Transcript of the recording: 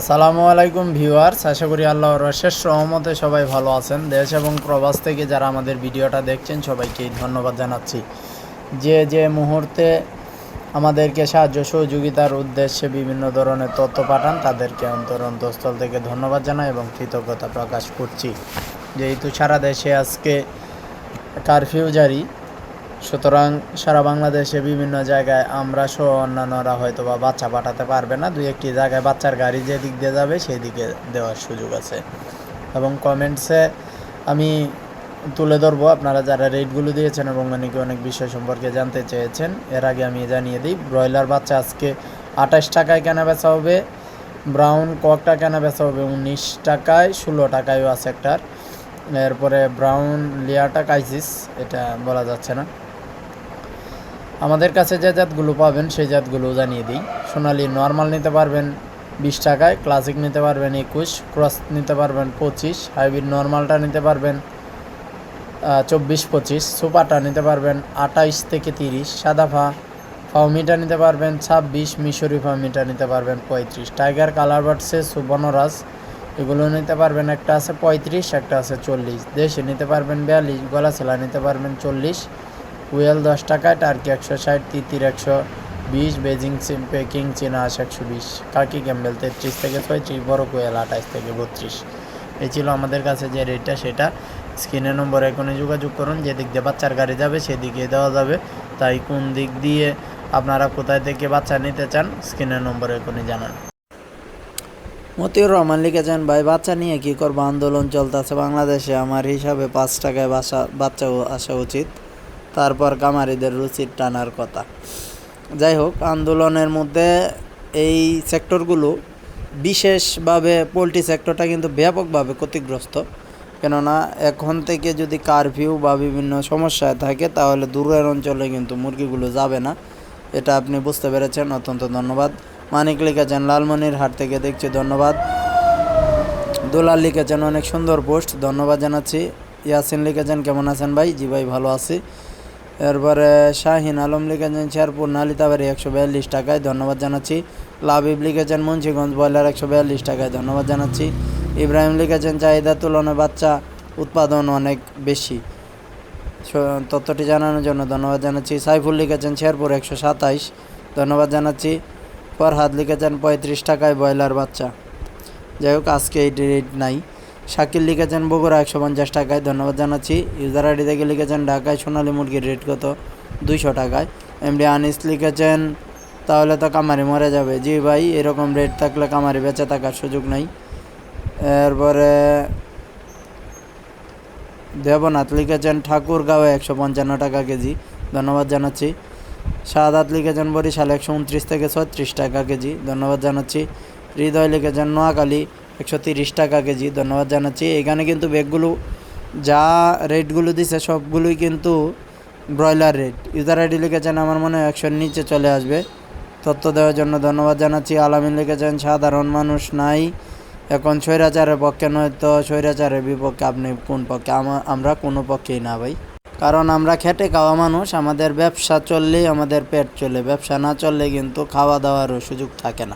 আসসালামু আলাইকুম ভিউয়ার্স, আশা করি আল্লাহর অশেষ সহমতে সবাই ভালো আছেন। দেশ এবং প্রবাস থেকে যারা আমাদের ভিডিওটা দেখছেন, সবাইকে ধন্যবাদ জানাচ্ছি। যে যে মুহূর্তে আমাদেরকে সাহায্য সহযোগিতার উদ্দেশ্যে বিভিন্ন ধরনের তথ্য পাঠান, তাদেরকে অন্তর অন্তঃস্থল থেকে ধন্যবাদ জানাই এবং কৃতজ্ঞতা প্রকাশ করছি। যেহেতু সারা দেশে আজকে কারফিউ জারি সুতরাং সারা বাংলাদেশে বিভিন্ন জায়গায় আমরা সহ অন্যান্যরা হয়তো বা বাচ্চা পাঠাতে পারবে না। দুই একটি জায়গায় বাচ্চার গাড়ি যে দিক দিয়ে যাবে, সেই দিকে দেওয়ার সুযোগ আছে। এবং কমেন্টসে আমি তুলে ধরবো, আপনারা যারা রেটগুলো দিয়েছেন এবং অনেকে অনেক বিষয় সম্পর্কে জানতে চেয়েছেন, এর আগে আমি জানিয়ে দিই, ব্রয়লার বাচ্চা আজকে আঠাশ টাকায় কেনা বেচা হবে ব্রাউন ককটা কেনা বেচা হবে উনিশ টাকায়, ষোলো টাকায়ও আছে একটার। এরপরে ব্রাউন লিয়াটা কাইসিস এটা বলা যাচ্ছে না। আমাদের কাছে যে জাতগুলো পাবেন, সেই জাতগুলো জানিয়ে দিই। সোনালি নর্মাল নিতে পারবেন বিশ টাকায় ক্লাসিক নিতে পারবেন একুশ ক্রস নিতে পারবেন পঁচিশ হাইব্রিড নর্মালটা নিতে পারবেন চব্বিশ, পঁচিশ, সুপারটা নিতে পারবেন আটাইশ থেকে তিরিশ, সাদা ফা ফাউমিটা নিতে পারবেন ছাব্বিশ, মিশরি ফাউমিটা নিতে পারবেন পঁয়ত্রিশ টাইগার কালার বার্ডসে সুবর্ণরাজ এগুলো নিতে পারবেন একটা আছে পঁয়ত্রিশ, একটা আছে চল্লিশ, দেশে নিতে পারবেন বিয়াল্লিশ গলা ছেলা নিতে পারবেন চল্লিশ কুয়েল দশ টাকায় টার্কি একশো ষাট, তিতির একশো বিশ, বেজিং পেকিং চীনা আশ একশো বিশ, কাকি ক্যাম্বেল তেত্রিশ থেকে ছয়ত্রিশ, বড় কোয়েল আঠাশ থেকে বত্রিশ। এই ছিল আমাদের কাছে যে রেটটা, সেটা স্ক্রিনের নম্বরে এখনই যোগাযোগ করুন। যেদিক দিয়ে বাচ্চার গাড়ি যাবে, সেদিকে দেওয়া যাবে। তাই কোন দিক দিয়ে আপনারা কোথায় থেকে বাচ্চা নিতে চান, স্ক্রিনের নম্বর এখনই জানান। মতিউর রহমান লিখেছেন ভাই, বাচ্চা নিয়ে কী করব? আন্দোলন চলতেছে বাংলাদেশে। আমার হিসাবে পাঁচ টাকায় বাসা, বাচ্চা আসা উচিত। তারপর কামারিদের রুচির টানার কথা। যাই হোক আন্দোলনের মধ্যে এই সেক্টরগুলো বিশেষভাবে পোলট্রি সেক্টরটা কিন্তু ব্যাপকভাবে ক্ষতিগ্রস্ত। কেননা, এখন থেকে যদি কারফিউ বা বিভিন্ন সমস্যায় থাকে, তাহলে দূরের অঞ্চলে কিন্তু মুরগিগুলো যাবে না। এটা আপনি বুঝতে পেরেছেন। অত্যন্ত ধন্যবাদ। মানিক লিখেছেন, লালমনির হাট থেকে দেখছি ধন্যবাদ। দোলাল লিখেছেন, অনেক সুন্দর পোস্ট। ধন্যবাদ জানাচ্ছি। ইয়াসিন লিখেছেন, কেমন আছেন ভাই? জি ভাই, ভালো আছি। এরপরে শাহিন আলম লিখেছেন, শেরপুর নালিতাবাড়ি একশো বিয়াল্লিশ টাকায় ধন্যবাদ জানাচ্ছি। লাবিব লিখেছেন, মুন্সিগঞ্জ ব্রয়লার একশো বিয়াল্লিশ টাকায় ধন্যবাদ জানাচ্ছি। ইব্রাহিম লিখেছেন চাহিদার তুলনায় বাচ্চা উৎপাদন অনেক বেশি। তথ্যটি জানানোর জন্য ধন্যবাদ জানাচ্ছি। সাইফুল লিখেছেন, শেরপুর একশো সাতাইশ ধন্যবাদ জানাচ্ছি। ফরহাদ লিখেছেন, পঁয়ত্রিশ টাকায় ব্রয়লার বাচ্চা। যাই হোক, আজকে এই রেট নাই। শাকিল লিখেছেন, বগুড়া একশো পঞ্চাশ টাকায়। ধন্যবাদ জানাচ্ছি। ইউজার আইডি থেকে লিখেছেন, ঢাকায় সোনালী মুরগির রেট কত? দুইশো টাকায়। এমডি আনিস লিখেছেন, তাহলে তো কামারি মরে যাবে। জি ভাই, এরকম রেট থাকলে কামারি বেঁচে থাকার সুযোগ নাই। এরপরে দেবনাথ লিখেছেন ঠাকুরগাঁও একশো পঞ্চান্ন টাকা কেজি। ধন্যবাদ জানাচ্ছি। শাহাদাত লিখেছেন, বরিশাল একশো উনত্রিশ থেকে ছত্রিশ টাকা কেজি। ধন্যবাদ জানাচ্ছি। হৃদয় লিখেছেন, নোয়াখালী একশো তিরিশ টাকা কেজি। ধন্যবাদ জানাচ্ছি। এখানে কিন্তু ব্যাগগুলো, যা রেটগুলো দিছে, সবগুলোই কিন্তু ব্রয়লার রেট। ইউজার আইডি লিখেছেন, আমার মনে হয় একশোর নিচে চলে আসবে। তথ্য দেওয়ার জন্য ধন্যবাদ জানাচ্ছি। আলামিন লিখেছেন, সাধারণ মানুষ নাই। এখন স্বৈরাচারের পক্ষে নয়তো স্বৈরাচারের বিপক্ষে আপনি কোন পক্ষে? আমরা কোনো পক্ষেই না ভাই। কারণ আমরা খেটে খাওয়া মানুষ, আমাদের ব্যবসা চললেই আমাদের পেট চলে, ব্যবসা না চললে কিন্তু খাওয়া দাওয়ারও সুযোগ থাকে না।